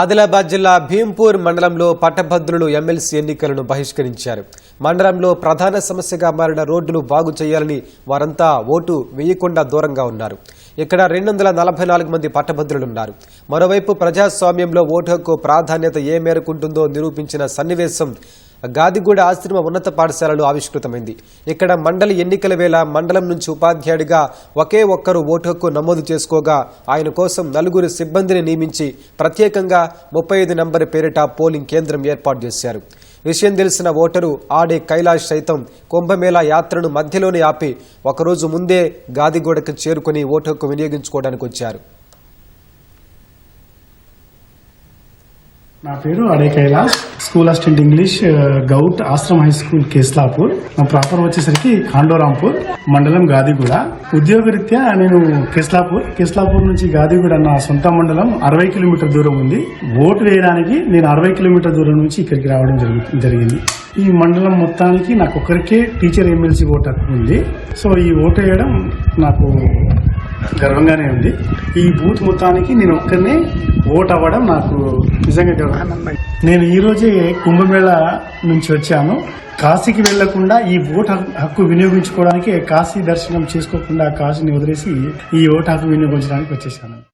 ఆదిలాబాద్ జిల్లా భీంపూర్ మండలంలో పట్టభద్రులు ఎమ్మెల్సీ ఎన్నికలను బహిష్కరించారు. మండలంలో ప్రధాన సమస్యగా మారిన రోడ్డులు బాగు చేయాలని వారంతా ఓటు వేయకుండా దూరంగా ఉన్నారు. ఇక్కడ రెండు వందల నలభై నాలుగు మంది పట్టభద్రులున్నారు. మరోవైపు ప్రజాస్వామ్యంలో ఓటు హక్కు ప్రాధాన్యత ఏ మేరకు ఉంటుందో నిరూపించిన సన్నివేశం గాదిగూడ ఆశ్రమ ఉన్నత పాఠశాలలో ఆవిష్కృతమైంది. ఇక్కడ మండలి ఎన్నికల వేళ మండలం నుంచి ఉపాధ్యాయుడిగా ఒకే ఒక్కరు ఓటు హక్కు నమోదు చేసుకోగా ఆయన కోసం నలుగురు సిబ్బందిని నియమించి ప్రత్యేకంగా ముప్పై ఐదు నంబర్ పేరిట పోలింగ్ కేంద్రం ఏర్పాటు చేశారు. విషయం తెలిసిన ఓటరు ఆడే కైలాష్ సైతం కుంభమేళా యాత్రను మధ్యలోనే ఆపి ఒకరోజు ముందే గాదిగూడకు చేరుకుని ఓటు హక్కు వినియోగించుకోవడానికి వచ్చారు. నా పేరు Ade Kailas. School assistant English govt Ashram high school Keslapur నా ప్రాపర్ వచ్చేసరికి ఖాండోరాంపూర్ మండలం గాదిగూడ. ఉద్యోగరీత్యా నేను కేస్లాపూర్ కేస్లాపూర్ నుంచి గాదిగూడ నా సొంత మండలం అరవై కిలోమీటర్ దూరం ఉంది. ఓటు వేయడానికి నేను అరవై కిలోమీటర్ దూరం నుంచి ఇక్కడికి రావడం జరిగింది. ఈ మండలం మొత్తానికి నాకు ఒక్కరికే టీచర్ ఎమ్మెల్సీ ఓటు ఉంది. సో ఈ ఓటు వేయడం నాకు గర్వంగానే ఉంది. ఈ బూత్ మొత్తానికి నేను ఒక్కరినే ఓట్ అవ్వడం నాకు నిజంగా గర్వం. నేను ఈ రోజే కుంభమేళ నుంచి వచ్చాను. కాశీకి వెళ్ళకుండా ఈ ఓట్ హక్కు- హక్కు వినియోగించుకోవడానికి కాశీ దర్శనం చేసుకోకుండా కాశీని వదిలేసి ఈ ఓటు హక్కు వినియోగించడానికి వచ్చేసాను.